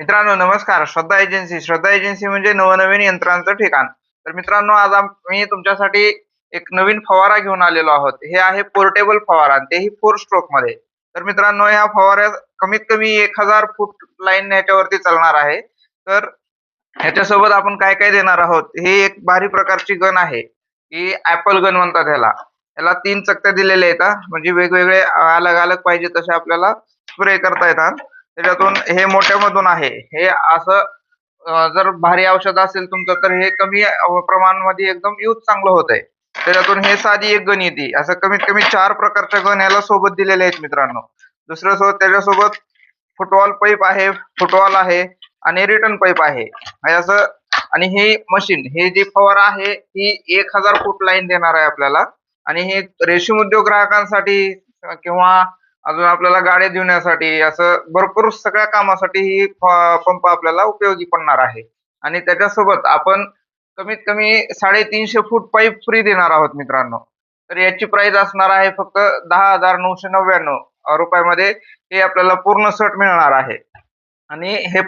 मित्रांनो नमस्कार. श्रद्धा एजन्सी. श्रद्धा एजन्सी म्हणजे नवनवीन यंत्रांचं ठिकाण. तर मित्रांनो आज मी तुमच्यासाठी एक नवीन फवारा घेऊन आलेलो आहोत. हे आहे पोर्टेबल फवारा तेही फोर स्ट्रोकमध्ये. तर मित्रांनो ह्या फवाऱ्या कमीत कमी एक हजार फूट लाईन ह्याच्यावरती चालणार आहे. तर ह्याच्यासोबत आपण काय काय देणार आहोत? हे एक भारी प्रकारची गन आहे. ही ऍपल गन म्हणतात ह्याला. याला तीन चकत्या दिलेल्या आहेत म्हणजे वेगवेगळे अलग अलग पाहिजे तसे आपल्याला स्प्रे करता येतात. त्याच्यातून हे मोठ्यामधून आहे. हे असं जर भारी औषध असेल तुमचं तर हे कमी अं, प्रमाणामध्ये एकदम यूज चांगलं होत आहे त्याच्यातून हे साधी एक गण येते. असं कमीत कमी चार प्रकारच्या गण याला सोबत दिलेले आहेत मित्रांनो. दुसरं सोबत त्याच्यासोबत फुटबॉल पाईप आहे फुटबॉल आहे आणि रिटर्न पाईप आहे. असं आणि हे मशीन हे जी फवारा आहे ही एक हजार फूट लाईन देणार आहे आपल्याला. आणि हे रेशीम उद्योग ग्राहकांसाठी किंवा अजून आपल्याला गाड्या धुण्यासाठी असं भरपूर सगळ्या कामासाठी ही पंप आपल्याला उपयोगी पडणार आहे. आणि त्याच्यासोबत आपण कमीत कमी साडेतीनशे फूट पाईप फ्री देणार आहोत मित्रांनो. तर याची प्राइस असणार आहे फक्त दहा हजार नऊशे नव्याण्णव रुपयामध्ये हे आपल्याला पूर्ण सेट मिळणार आहे. आणि हे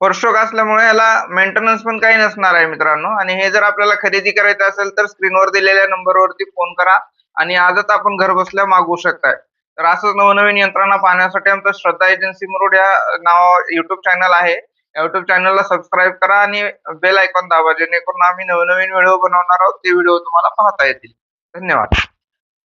वर्षोक असल्यामुळे याला मेंटेनन्स पण काही नसणार आहे मित्रांनो. आणि हे जर आपल्याला खरेदी करायचं असेल तर स्क्रीनवर दिलेल्या नंबरवरती फोन करा आणि आजच आपण घर बसल्या मागवू शकताय. तर असंच नवनवीन यंत्रणा पाहण्यासाठी आमचं श्रद्धा एजन्सी मुरुड या नाव युट्यूब चॅनल आहे. युट्यूब चॅनलला सबस्क्राईब करा आणि बेल आयकॉन दाबा जेणेकरून आम्ही नवनवीन व्हिडिओ बनवणार आहोत. ते व्हिडिओ तुम्हाला पाहता येतील. धन्यवाद.